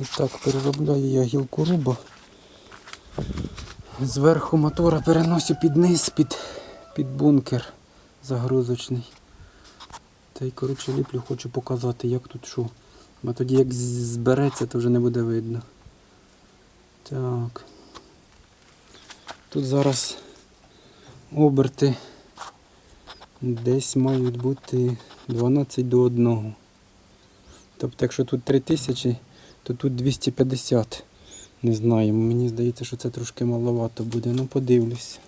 І так переробляю я гілку руба. Зверху мотора переносю під низ, під, під бункер загрузочний. Та й коротше ліплю, хочу показати, як тут що. Бо тоді як збереться, то вже не буде видно. Так. Тут зараз оберти десь мають бути 12 до 1. Тобто, якщо тут 3000, то тут 250. Не знаю, мені здається, що це трошки маловато буде. Ну подивлюсь.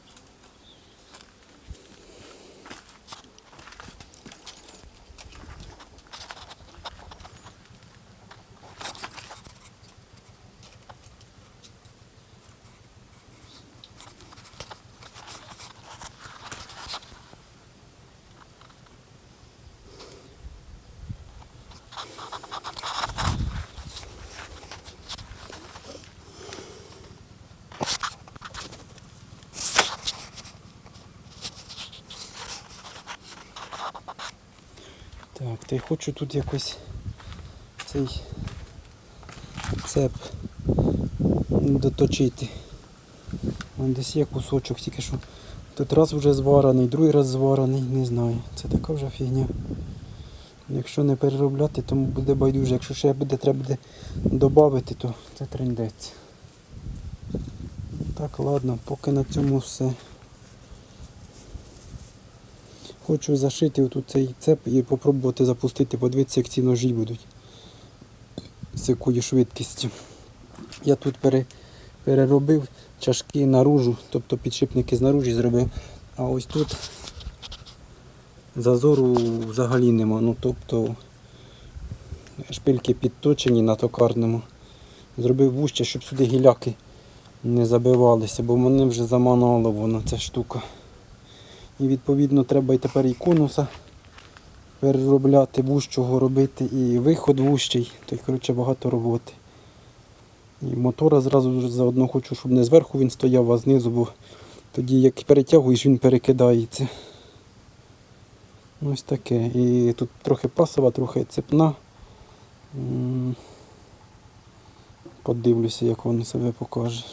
Так, та й хочу тут якось цей цеп доточити. Вон десь є кусочок, тільки що тут раз вже зварений, другий раз зварений, не знаю. Це така вже фігня. Якщо не переробляти, то буде байдуже. Якщо ще буде, треба буде додати, то це трендець. Так, ладно, поки на цьому все. Хочу зашити отут цей цеп і попробувати запустити, подивитися, як ці ножі будуть. З якою швидкістю. Я тут пере, переробив чашки наружу, тобто підшипники знаружі зробив. А ось тут зазору взагалі нема. Ну, тобто шпильки підточені на токарному. Зробив вужче, щоб сюди гіляки не забивалися, бо мене вже заманало воно ця штука. І відповідно треба і тепер і конуса переробляти, вущого робити, і виход вущий, то й коротше багато роботи. І мотора зразу заодно хочу, щоб не зверху він стояв, а знизу, бо тоді як перетягуєш, він перекидається. Ось таке. І тут трохи пасова, трохи цепна. Подивлюся, як воно себе покаже.